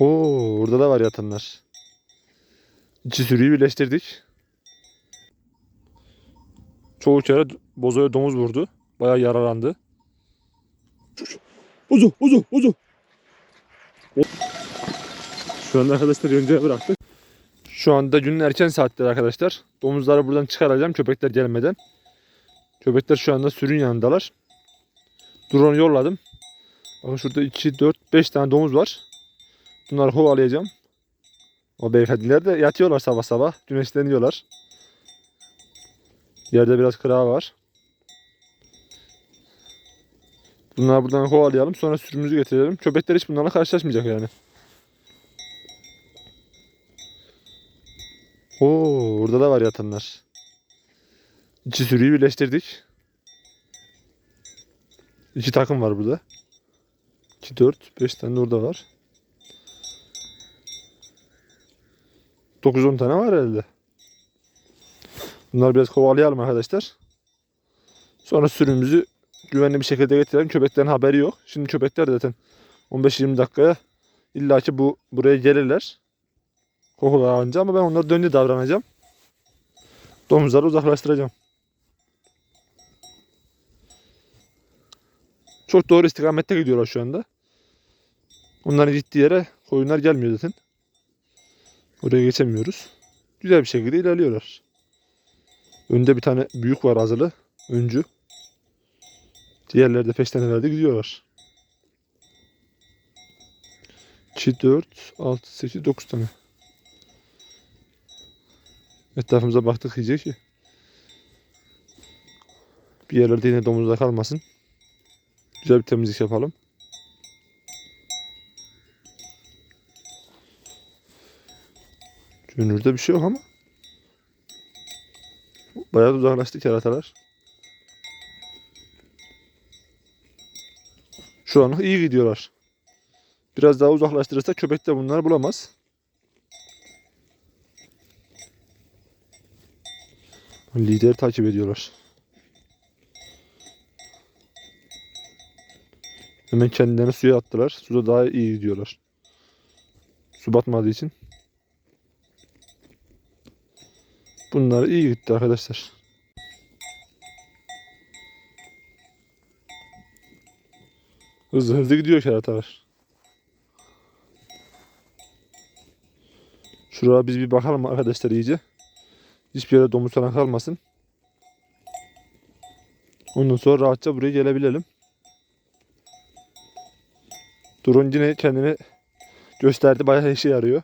Oo, orada da var yatanlar. İki sürüyü birleştirdik. Çoğu kere bozoya domuz vurdu. Bayağı yaralandı. Uzu, uzu, uzu. Şu anda arkadaşlar yönceye bıraktık. Şu anda günün erken saatleri arkadaşlar. Domuzları buradan çıkaracağım köpekler gelmeden. Köpekler şu anda sürün yanındalar. Drone yolladım. Bakın şurada 2, 4, 5 tane domuz var. Bunları kovalayacağım. O beyefendiler de yatıyorlar sabah sabah. Güneşleniyorlar. Yerde biraz kırağı var. Bunları buradan kovalayalım. Sonra sürümüzü getirelim. Köpekler hiç bunlarla karşılaşmayacak yani. Oo, orada da var yatanlar. İki sürüyü birleştirdik. İki takım var burada. 2, 4, 5 tane orada var. 9-10 tane var herhalde. Bunları biraz kovalayalım arkadaşlar. Sonra sürümümüzü güvenli bir şekilde getirelim. Köpeklerin haberi yok. Şimdi köpekler zaten 15-20 dakikaya illaki bu buraya gelirler. Kokular alınca ama ben onlara döndü davranacağım. Domuzları uzaklaştıracağım. Çok doğru istikamette gidiyorlar şu anda. Onların gittiği yere koyunlar gelmiyor zaten. Oraya geçemiyoruz. Güzel bir şekilde ilerliyorlar. Önde bir tane büyük var azılı. Öncü. Diğerleri de peştenelerde gidiyorlar. 2, 4, 6, 8, 9 tane. Etrafımıza baktık iyice ki. Bir yerlerde yine domuzda kalmasın. Güzel bir temizlik yapalım. Görünürde bir şey yok ama. Bayağı da uzaklaştı keratalar. Şu an iyi gidiyorlar. Biraz daha uzaklaştırırsa köpek de bunları bulamaz. Lideri takip ediyorlar. Hemen kendilerini suya attılar. Suda daha iyi gidiyorlar. Su batmadığı için. Bunlar iyi gitti arkadaşlar. Hızlı hızlı gidiyor keratalar. Şuraya biz bir bakalım arkadaşlar iyice. Hiçbir yere domuz kalmasın. Ondan sonra rahatça buraya gelebilelim. Drone yine kendini gösterdi. Bayağı işe yarıyor.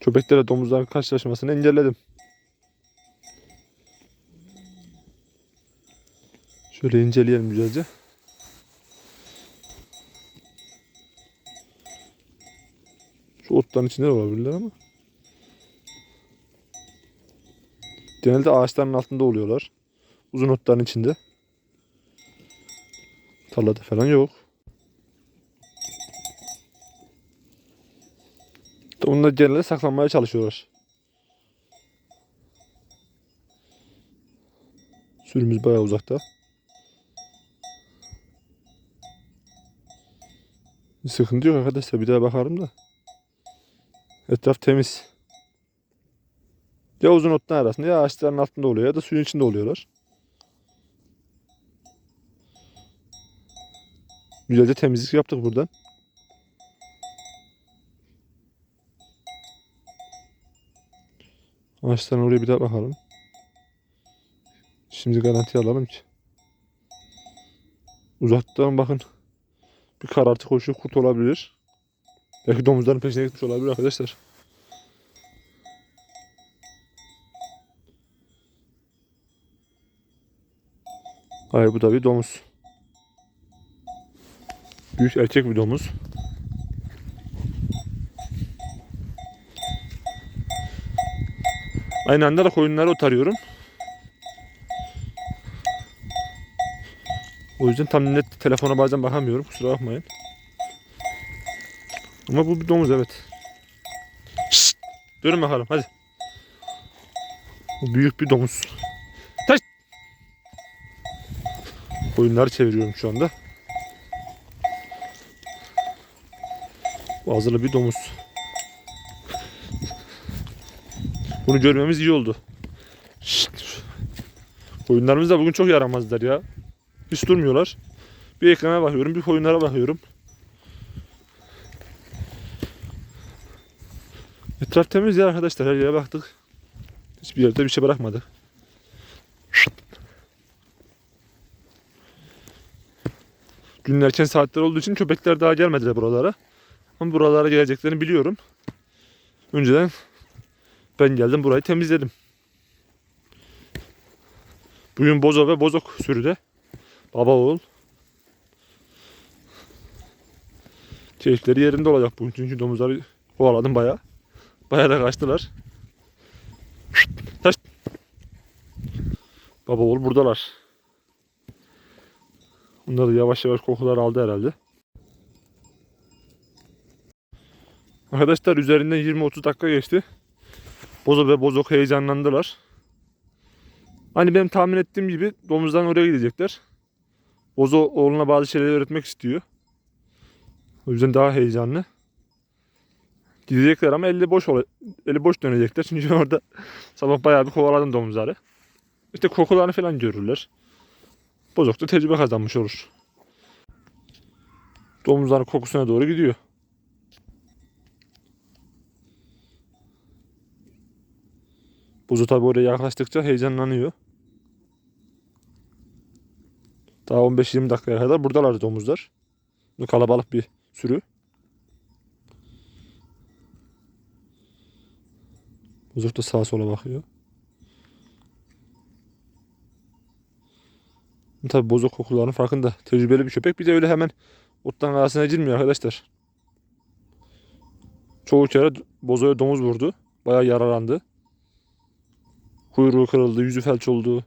Köpeklerle domuzların karşılaşmasını engelledim. Şöyle inceleyelim güzelce. Şu otların içinde de olabilirler ama. Genelde ağaçların altında oluyorlar. Uzun otların içinde. Tarlada falan yok. Onlar genelde saklanmaya çalışıyorlar. Sürümüz bayağı uzakta. Bir sıkıntı yok arkadaşlar. Bir daha bakarım da. Etraf temiz. Ya uzun otların arasında ya ağaçların altında oluyor ya da suyun içinde oluyorlar. Güzelce temizlik yaptık buradan. Ağaçtan oraya bir daha bakalım. Şimdi garanti alalım ki. Uzaktan bakın. Bir karartı koşuyor kurt olabilir. Belki domuzların peşine gitmiş olabilir arkadaşlar. Hayır bu da bir domuz. Büyük erkek bir domuz. Aynı anda da koyunları otarıyorum. O yüzden tam net telefona bazen bakamıyorum. Kusura bakmayın. Ama bu bir domuz evet. Şşt! Durun bakalım hadi. Bu büyük bir domuz. Taş! Koyunları çeviriyorum şu anda. Bazılı bir domuz. Bunu görmemiz iyi oldu. Şşt. Koyunlarımız da bugün çok yaramazlar ya. Hiç durmuyorlar. Bir ekrana bakıyorum, bir koyunlara bakıyorum. Etraf temiz ya arkadaşlar. Her yere baktık. Hiçbir yerde bir şey bırakmadık. Günün erken saatler olduğu için köpekler daha gelmediler buralara. Ama buralara geleceklerini biliyorum. Önceden ben geldim burayı temizledim. Bugün bozo ve bozok sürüde. Baba oğul. Keyifleri yerinde olacak bugün çünkü domuzları kovaladım bayağı. Bayağı da kaçtılar. Taş. Baba oğul buradalar. Bunlar da yavaş yavaş kokular aldı herhalde. Arkadaşlar üzerinden 20-30 dakika geçti. Bozo ve Bozok heyecanlandılar. Hani benim tahmin ettiğim gibi domuzdan oraya gidecekler. Bozo oğluna bazı şeyleri öğretmek istiyor. O yüzden daha heyecanlı. Gidecekler ama eli boş eli boş dönecekler. Çünkü orada sabah bayağı bir kovaladım domuzları. İşte kokularını falan görürler. Bozok da tecrübe kazanmış olur. Domuzların kokusuna doğru gidiyor. Buzu tabi oraya yaklaştıkça heyecanlanıyor. Daha 15-20 dakikaya kadar buradalar domuzlar. Bu kalabalık bir sürü. Buzuk da sağa sola bakıyor. Tabi bozuk kokuların farkında. Tecrübeli bir köpek. Bir de öyle hemen ottan arasına girmiyor arkadaşlar. Çoğu kere bozoya domuz vurdu. Bayağı yaralandı. Kuyruğu kırıldı, yüzü felç oldu.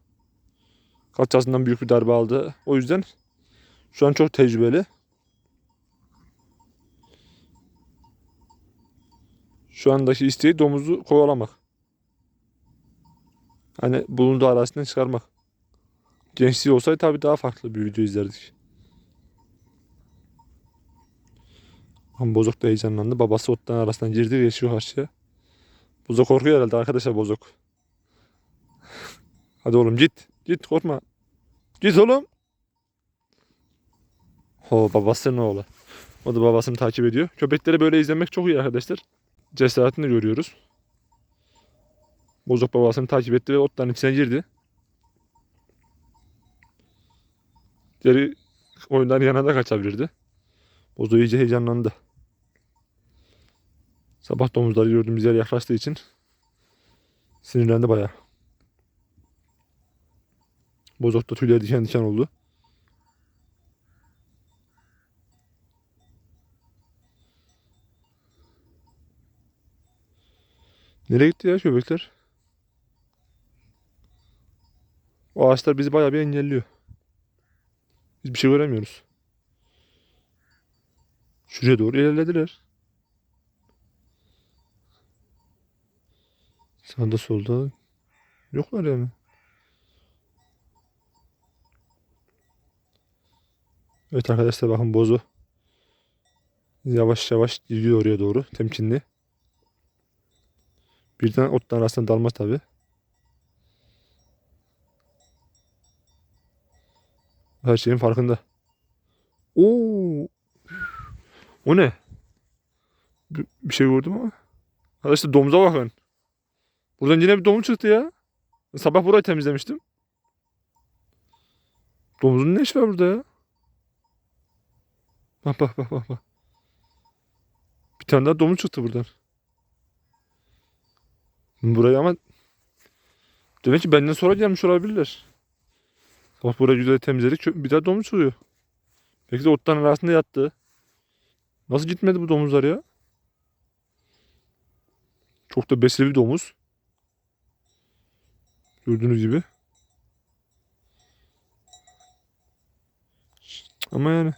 Kalçasından büyük bir darbe aldı. O yüzden şu an çok tecrübeli. Şu andaki isteği domuzu kovalamak. Hani bulunduğu arasından çıkarmak. Gençliği olsaydı tabii daha farklı bir video izlerdik. Ama Bozok da heyecanlandı. Babası ottan arasından girdi geçiyor karşıya. Bozok korkuyor herhalde arkadaşlar Bozok. Hadi oğlum git. Git korkma. Git oğlum. O babasının oğlu. O da babasını takip ediyor. Köpekleri böyle izlemek çok iyi arkadaşlar. Cesaretini görüyoruz. Bozok babasını takip etti ve otların içine girdi. Diğeri oyundan yana da kaçabilirdi. Bozo iyice heyecanlandı. Sabah domuzları gördüğümüz yer yaklaştığı için sinirlendi bayağı. Bozok da tüyleri diken diken oldu. Nereye gitti ya köpekler? O ağaçlar bizi bayağı bir engelliyor. Biz bir şey göremiyoruz. Şuraya doğru ilerlediler. Sağda solda yoklar yani. Evet arkadaşlar bakın bozu. Yavaş yavaş gidiyor oraya doğru temkinli. Birden otların arasında dalmaz tabi. Her şeyin farkında. Oo. O ne? Bir, bir şey gördüm ama. Arkadaşlar domuza bakın. Buradan yine bir domuz çıktı ya. Sabah burayı temizlemiştim. Domuzun ne işi var burada ya? Bak bak bak bak. Bir tane daha domuz çıktı buradan. Buraya ama demek ki benden sonra gelmiş olabilirler. Bak burayı güzel temizledik. Bir daha domuz çıkıyor. Belki de otların arasında yattı. Nasıl gitmedi bu domuzlar ya? Çok da besli bir domuz. Gördüğünüz gibi. Ama yani.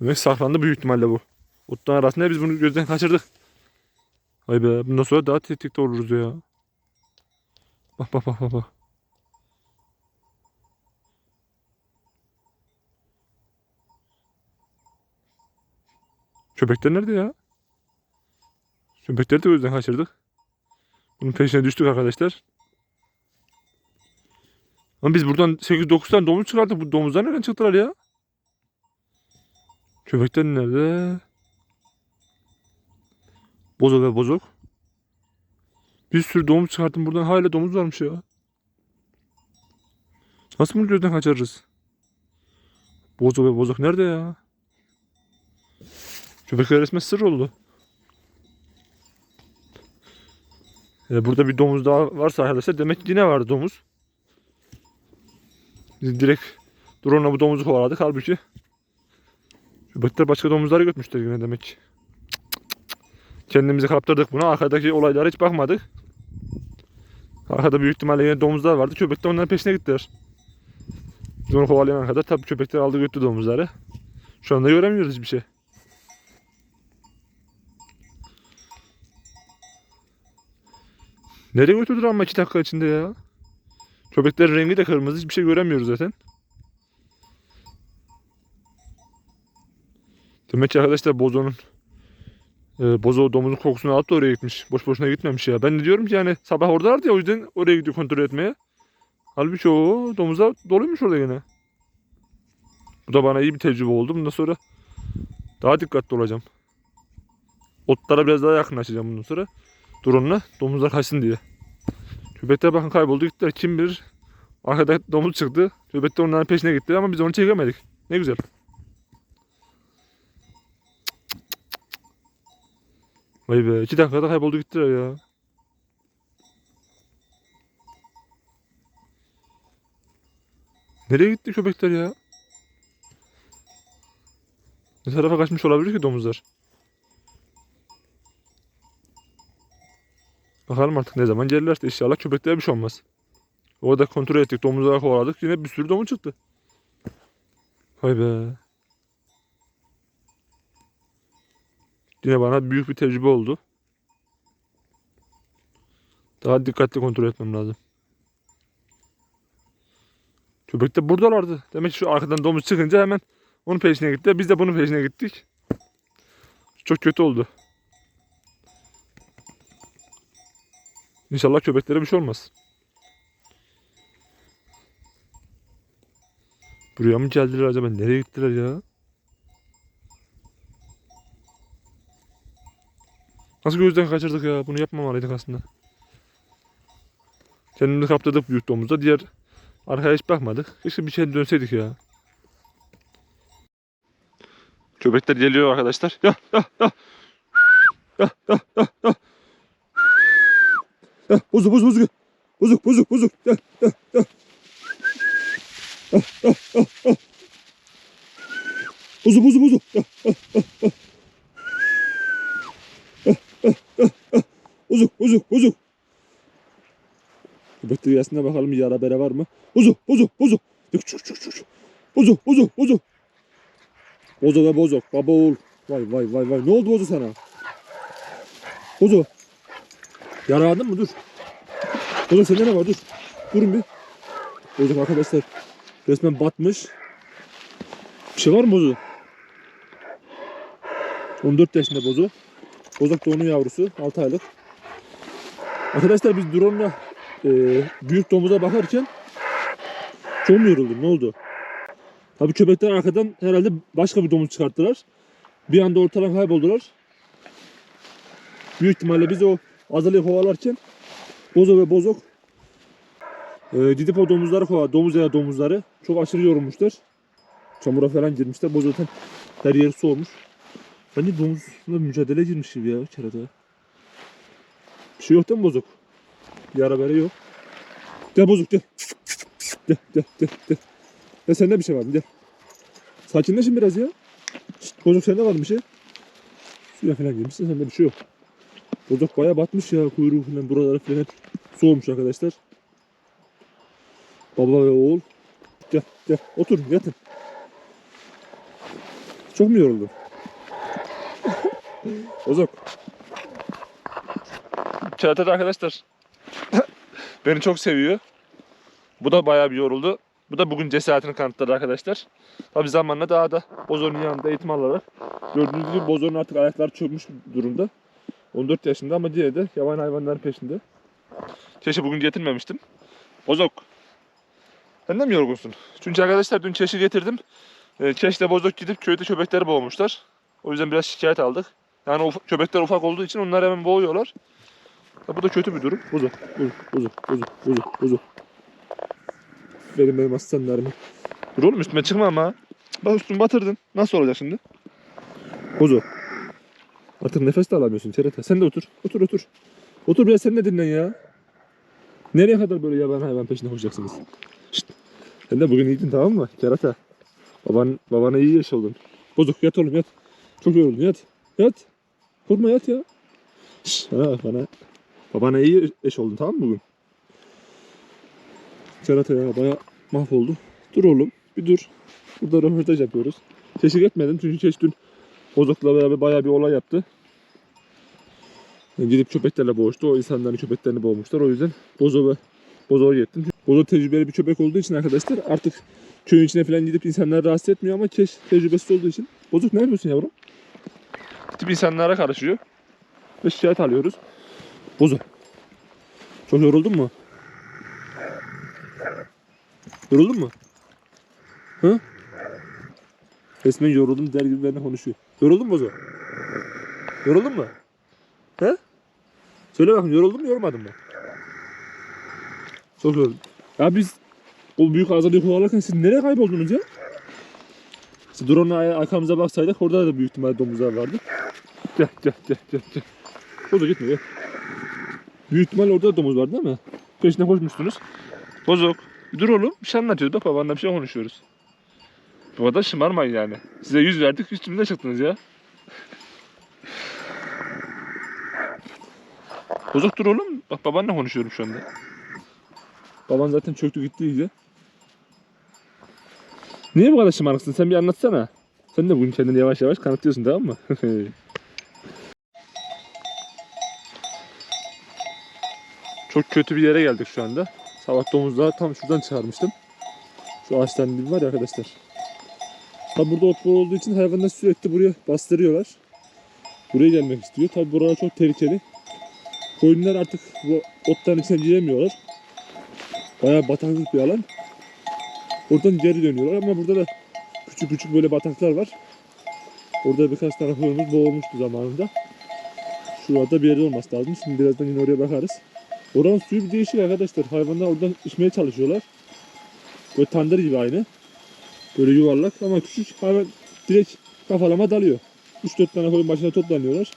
Demek saklandı büyük ihtimalle bu. Otların arasında biz bunu gözden kaçırdık. Hay be bundan sonra daha tetikte oluruz ya. Bak bak bak bak bak. Köpekler nerede ya? Köpekleri de gözden kaçırdık. Bunun peşine düştük arkadaşlar. Ama biz buradan 8-9 tane domuz çıkardık. Bu domuzlar nereden çıktılar ya? Köpekler nerede? Bozo ve bozok. Bir sürü domuz çıkarttım buradan. Hala domuz varmış ya. Nasıl bunu gözden kaçırırız? Bozo ve bozok nerede ya? Köpekler resmen sır oldu. E, burada bir domuz daha varsa arkadaşlar demek ki yine vardı domuz. Biz direkt drone'la bu domuzu kovaladık halbuki. Köpekler başka domuzları götmüşler yine demek ki. Kendimizi kaptırdık buna. Arkadaki olaylara hiç bakmadık. Arkada büyük ihtimalle yine domuzlar vardı. Köpekler onların peşine gittiler. Biz onu kovalayana kadar tabii köpekler aldı götürdü domuzları. Şu anda göremiyoruz hiçbir şey. Nereye götürdüler ama iki dakika içinde ya? Köpeklerin rengi de kırmızı. Hiçbir şey göremiyoruz zaten. Demek ki arkadaşlar Bozo'nun e, Bozo domuzun kokusunu alıp da oraya gitmiş. Boş boşuna gitmemiş ya. Ben de diyorum ki yani sabah oradalardı ya o yüzden oraya gidiyor kontrol etmeye. Halbuki o domuzlar doluymuş orada yine. Bu da bana iyi bir tecrübe oldu. Bundan sonra daha dikkatli olacağım. Otlara biraz daha yakınlaşacağım bundan sonra. Drone'la domuzlar kaçsın diye. Köpekler bakın kayboldu gittiler. Kim bilir arkada domuz çıktı. Köpekler onların peşine gitti ama biz onu çekemedik. Ne güzel. Vay be iki dakikada kayboldu gittiler ya. Nereye gitti köpekler ya? Ne tarafa kaçmış olabilir ki domuzlar? Bakalım artık ne zaman gelirlerse inşallah köpeklere bir şey olmaz. Orada kontrol ettik domuzlara kovaladık yine bir sürü domuz çıktı. Vay be. Yine bana büyük bir tecrübe oldu. Daha dikkatli kontrol etmem lazım. Köpek de buradalardı. Demek ki şu arkadan domuz çıkınca hemen onun peşine gitti. Biz de bunun peşine gittik. Çok kötü oldu. İnşallah köpeklere bir şey olmaz. Buraya mı geldiler acaba? Nereye gittiler ya? Nasıl gözden kaçırdık ya? Bunu yapmamalıydık aslında. Kendimizi kaptırdık büyük domuzda. Diğer arkaya hiç bakmadık. Keşke bir şey dönseydik ya. Köpekler geliyor arkadaşlar. Ya ya ya. Ya ya ya ya. Ya bozuk bozuk bozuk. Bozuk. Ya ya ya. Ya ya ya ya. Bozuk bozuk bozuk. Ya ya. Ya ya ya ya. Bozuk bozuk bozuk. Dünyasına bakalım yara bere var mı? Çık çık çık. Bozuk bozuk bozuk. Bozo ve bozuk. Baba oğul. Vay vay vay vay. Ne oldu bozo sana? Bozo. Yaraladın mı? Dur. Bozo sende ne var? Dur. Durun bir. Bozo arkadaşlar resmen batmış. Bir şey var mı bozo? 14 yaşında bozo. Bozok da onun yavrusu. 6 aylık. Arkadaşlar biz drone'la e, büyük domuza bakarken çok mu yoruldum? Ne oldu? Tabii köpekler arkadan herhalde başka bir domuz çıkarttılar. Bir anda ortadan kayboldular. Büyük ihtimalle biz o azalıyı kovalarken bozo ve bozok e, gidip o domuzları kovar. Domuz ya domuzları. Çok aşırı yorulmuşlar. Çamura falan girmişler. Bozo zaten her yeri soğumuş. Bence domuzla mücadele girmiş gibi ya kerata. Bir şey yok değil mi bozuk? Yara bere yok. Gel bozuk gel. Gel gel gel gel. Ya sende bir şey var mı? Gel. Sakinleşin biraz ya. Şşt, bozuk sende var mı bir şey? Suya falan girmişsin sende bir şey yok. Bozuk baya batmış ya kuyruğu falan buraları falan hep soğumuş arkadaşlar. Baba ve oğul. Gel gel otur yatın. Çok mu yoruldun? Bozok. Çağatay arkadaşlar. Beni çok seviyor. Bu da bayağı bir yoruldu. Bu da bugün cesaretini kanıtladı arkadaşlar. Tabi zamanla daha da Bozor'un yanında eğitim alarak Gördüğünüz gibi bozorun artık ayakları çökmüş durumda. 14 yaşında ama diğeri de yaban hayvanların peşinde. Çeşi bugün getirmemiştim. Bozok. Sen de mi yorgunsun? Çünkü arkadaşlar dün çeşi getirdim. Ee, Çeşle bozok gidip köyde köpekleri boğmuşlar. O yüzden biraz şikayet aldık. Yani köpekler ufak olduğu için onlar hemen boğuyorlar. Ya bu da kötü bir durum. Bozok, bozok, bozok, bozok, bozok, bozok. Benim benim aslanlarımı. Dur oğlum üstüme çıkma ama. Bak üstümü batırdın. Nasıl olacak şimdi? Bozok. Artık nefes de alamıyorsun Çerete. Sen de otur. Otur otur. Otur biraz sen de dinlen ya. Nereye kadar böyle yaban hayvan peşinde koşacaksınız? Şşt. Sen de bugün iyiydin tamam mı? Kerata. Baban, babana iyi yaş oldun. Bozuk yat oğlum yat. Çok yoruldun yat. Yat. Korkma yat ya. Şşt, bana bak bana. Babana iyi eş oldun tamam mı bugün? Kerata ya baya mahvoldu. Dur oğlum bir dur. Burada röportaj yapıyoruz. Teşvik etmedim çünkü Çeş dün Bozok'la beraber bayağı bir olay yaptı. Yani gidip köpeklerle boğuştu. O insanların köpeklerini boğmuşlar. O yüzden Bozok'a Bozok'a gittim. Bozok tecrübeli bir köpek olduğu için arkadaşlar artık köyün içine falan gidip insanları rahatsız etmiyor ama Keş tecrübesiz olduğu için. Bozok ne yapıyorsun yavrum? Gidip insanlara karışıyor. Ve şikayet alıyoruz. Bozok. Çok yoruldun mu? Yoruldun mu? Hı? Resmen yoruldum der gibi benimle konuşuyor. Yoruldun mu Bozo? Yoruldun mu? He? Söyle bakayım yoruldun mu yorulmadın mı? Çok yoruldum. Ya biz o büyük azalıyı kovalarken siz nereye kayboldunuz ya? İşte drone'la arkamıza baksaydık orada da büyük ihtimalle domuzlar vardı. Gel gel gel gel gel. Bozo gitme gel. Büyük ihtimalle orada da domuz vardı değil mi? Peşine koşmuştunuz. Bozok. Dur oğlum. Bir şey anlatıyoruz. Bak babanla bir şey konuşuyoruz. Bu kadar şımarmayın yani. Size yüz verdik üstümüze çıktınız ya. Bozuk dur oğlum. Bak babanla konuşuyorum şu anda. Baban zaten çöktü gitti iyice. Niye bu kadar şımarıksın? Sen bir anlatsana. Sen de bugün kendini yavaş yavaş kanıtlıyorsun tamam mı? Çok kötü bir yere geldik şu anda. Sabah domuzları tam şuradan çıkarmıştım. Şu ağaçların dibi var ya arkadaşlar. Tabi burada ot bol olduğu için hayvanlar sürekli buraya bastırıyorlar. Buraya gelmek istiyor. Tabi buralar çok tehlikeli. Koyunlar artık bu otların içine giremiyorlar. Bayağı bataklık bir alan. Oradan geri dönüyorlar ama burada da küçük küçük böyle bataklar var. Orada birkaç tane koyunumuz boğulmuştu zamanında. Şurada bir yerde olması lazım. Şimdi birazdan yine oraya bakarız. Oranın suyu bir değişik arkadaşlar. Hayvanlar oradan içmeye çalışıyorlar. Böyle tandır gibi aynı. Böyle yuvarlak ama küçük hayvan direkt kafalama dalıyor. 3-4 tane koyun başına toplanıyorlar.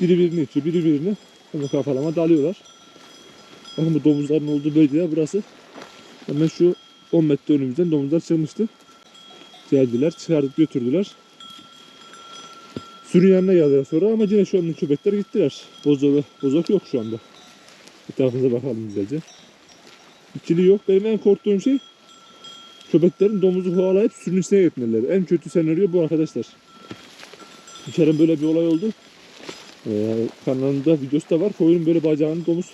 Biri birini içiyor, biri birini. Ama kafalama dalıyorlar. Bakın bu domuzların olduğu bölge ya burası. Hemen şu 10 metre önümüzden domuzlar çıkmıştı. Geldiler, çıkardık götürdüler. Sürün yanına geldiler sonra ama yine şu anda köpekler gittiler. Bozok, bozok yok şu anda. Etrafınıza bakalım güzelce. İkili yok. Benim en korktuğum şey köpeklerin domuzu kovalayıp sürünün içine gitmeleri. En kötü senaryo bu arkadaşlar. Bir kere böyle bir olay oldu. Ee, kanalında videosu da var. Koyunun böyle bacağını domuz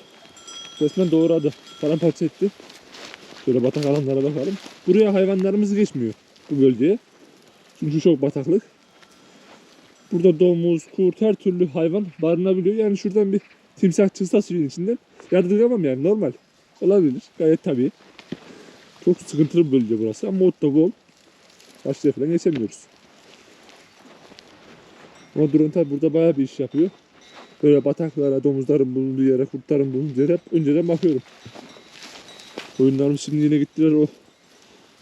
resmen doğradı. Paramparça etti. Şöyle batak alanlara bakalım. Buraya hayvanlarımız geçmiyor bu bölgeye. Çünkü çok bataklık. Burada domuz, kurt, her türlü hayvan barınabiliyor. Yani şuradan bir timsah çıksa suyun içinden yadırgamam yani normal. Olabilir. Gayet tabii. Çok sıkıntılı bir bölge burası ama ot da bol. Başlığa falan geçemiyoruz. Ama drone tabi burada bayağı bir iş yapıyor. Böyle bataklara, domuzların bulunduğu yere, kurtların bulunduğu yere hep önceden bakıyorum. Oyunlarımız şimdi yine gittiler o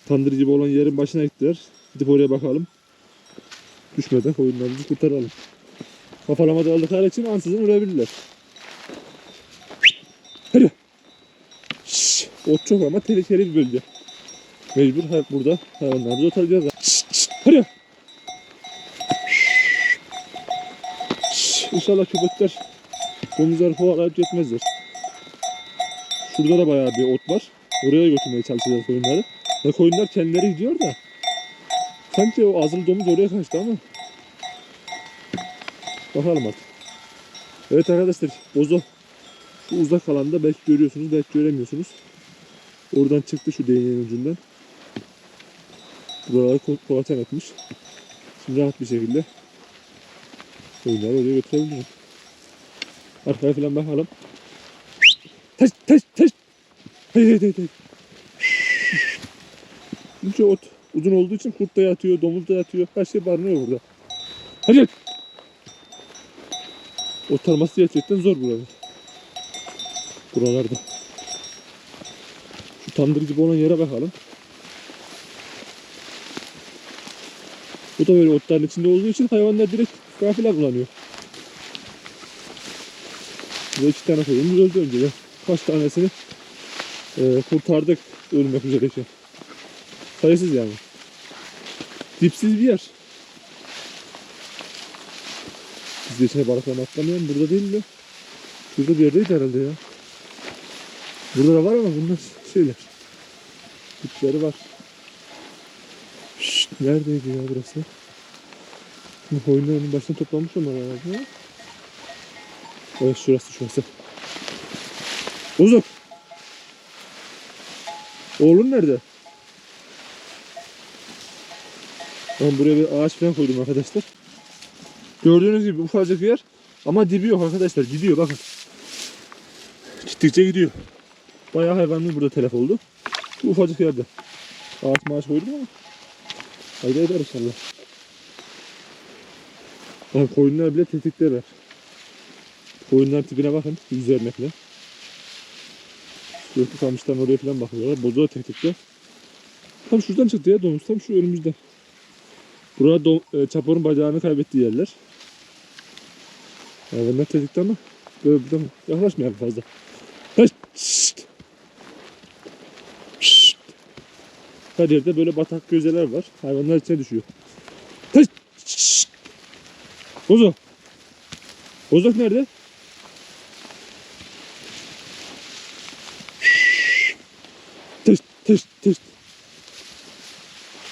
tandır gibi olan yerin başına gittiler. Gidip oraya bakalım. Düşmeden oyunlarımızı kurtaralım. Kafalamada aldıkları için ansızın ölebilirler. Hadi. Şşş, ot çok ama tehlikeli bir bölge. Mecbur hep burada hayvanlarımızı otaracağız. Şşş, hadi. Şşş, İnşallah köpekler domuzları kovalayıp gitmezler. Şurada da bayağı bir ot var. Oraya götürmeye çalışacağız koyunları. Ve koyunlar kendileri gidiyor da. Sanki o azılı domuz oraya kaçtı ama. Bakalım artık. Evet arkadaşlar bozo şu uzak alanda belki görüyorsunuz belki göremiyorsunuz. Oradan çıktı şu değneğin ucundan. Buraları ko- kolaçan etmiş. rahat bir şekilde oyunları oraya götürebilirim. Arkaya falan bakalım. Taş taş taş. Hey hey hey. Çünkü ot uzun olduğu için kurt da yatıyor, domuz da yatıyor. Her şey barınıyor burada. Hadi. Ot tarması gerçekten zor burada. Buralarda. Şu tandır gibi olan yere bakalım. Bu da böyle otların içinde olduğu için hayvanlar direkt gafile kullanıyor. Burada iki tane koyunumuz öldü önceden. Kaç tanesini e, kurtardık ölmek üzereyken. Sayısız yani. Dipsiz bir yer. Biz de içine balıklarını atlamayalım. Burada değil mi? Şurada bir yerdeydi herhalde ya. Burada da var ama bunlar şeyler. Dipleri var. Şşt, neredeydi ya burası? Bu koyunların başına toplamış onlar herhalde. Evet şurası şurası. Uzun. Oğlun nerede? Ben buraya bir ağaç falan koydum arkadaşlar. Gördüğünüz gibi ufacık bir yer. Ama dibi yok arkadaşlar. Gidiyor bakın. Gittikçe gidiyor. Bayağı hayvanımız burada telef oldu. Bu ufacık yerde. Ağaç maaş koydum ama. Haydi eder inşallah. Bak koyunlar bile tetikteler. Koyunlar tipine bakın. Örnekle. Gökü kamıştan oraya falan bakıyorlar. Bozu da tetikte. Tam şuradan çıktı ya domuz. Tam şu önümüzde. Burada dom, e, çaporun bacağını kaybettiği yerler. Hayvanlar tetikte ama böyle buradan yaklaşmayalım fazla. Kaç! Şşt! Her yerde böyle batak gözeler var. Hayvanlar içine düşüyor. Bozo! Bozok nerede? Tıs tıs tıs.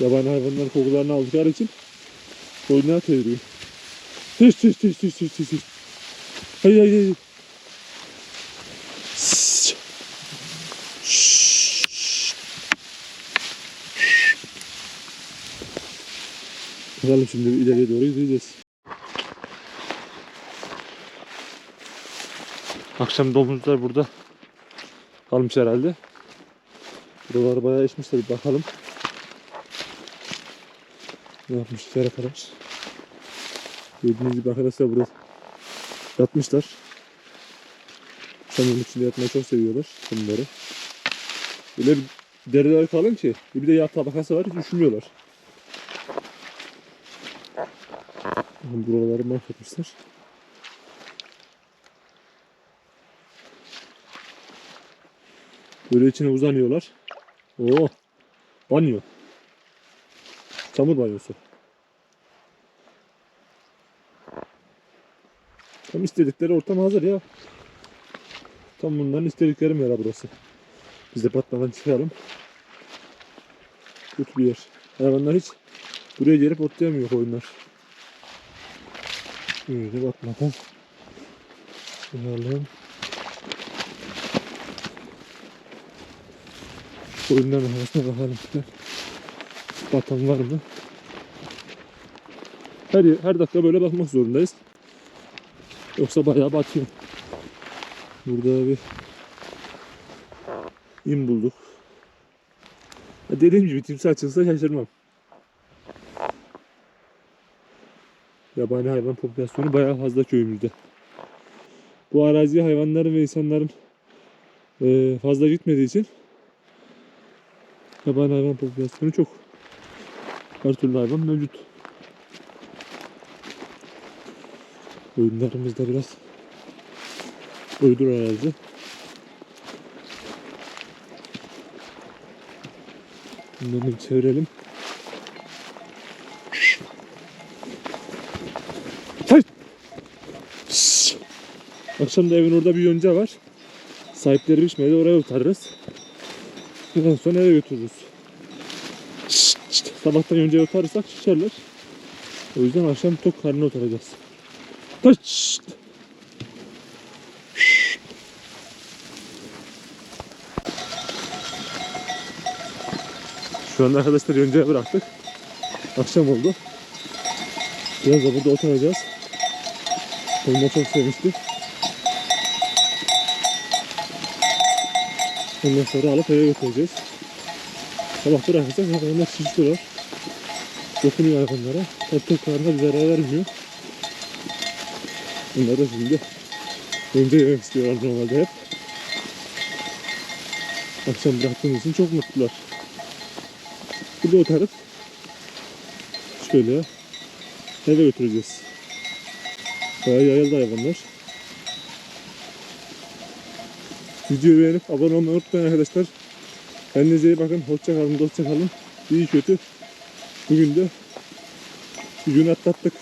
Yabani hayvanlar kokularını aldıkları için koyunlar tezgiriyor. Tıs tıs tıs tıs tıs tıs. Hayır hayır hayır. Bakalım şimdi ileriye doğru gideceğiz. Akşam domuzlar burada kalmış herhalde. Buralar bayağı içmişler bir bakalım. Ne yapmışlar arkadaş? Gördüğünüz gibi arkadaşlar burada yatmışlar. Çamurun içinde yatmayı çok seviyorlar bunları. Böyle bir derileri kalın ki bir de yağ tabakası var hiç üşümüyorlar. Buraları mahvetmişler. Böyle içine uzanıyorlar. Oo. Banyo. Çamur banyosu. Tam istedikleri ortam hazır ya. Tam bunların istedikleri mera burası. Biz de patladan çıkalım. Kötü bir yer. Hayvanlar hiç buraya gelip otlayamıyor koyunlar. Böyle bakmadan. Bakalım. Koyunların arasına bakalım. Batan var mı? Her, her dakika böyle bakmak zorundayız. Yoksa bayağı batıyor. Burada bir im bulduk. Dediğim gibi timsah çıksa şaşırmam. Yabani hayvan popülasyonu bayağı fazla köyümüzde. Bu araziye hayvanların ve insanların eee, fazla gitmediği için yabani hayvan popülasyonu çok. Her türlü hayvan mevcut. Oyunlarımız da biraz uydur herhalde. Bunları çevirelim. Akşam da evin orada bir yonca var. Sahipleri biçmedi oraya otarırız. Ondan sonra eve götürürüz. Şşt, şşt. Sabahtan yoncaya otarırsak şişerler. O yüzden akşam tok karnına otaracağız. Taş! Şu anda arkadaşlar yoncaya bıraktık. Akşam oldu. Biraz da burada oturacağız. Onlar çok sevmişti. Ondan sonra alıp eve götüreceğiz. Sabah bırakırsak hayvanlar şişiyorlar. Dokunuyor hayvanlara. Toprağına bir zarar vermiyor. Bunlar da şimdi önce yemek istiyorlar normalde hep. Akşam bıraktığımız için çok mutlular. Burada otarıp şöyle eve götüreceğiz. Bayağı yayıldı hayvanlar. Videoyu beğenip abone olmayı unutmayın arkadaşlar. Kendinize iyi bakın. Hoşça kalın, dostça kalın. İyi kötü. Bugün de bir gün atlattık.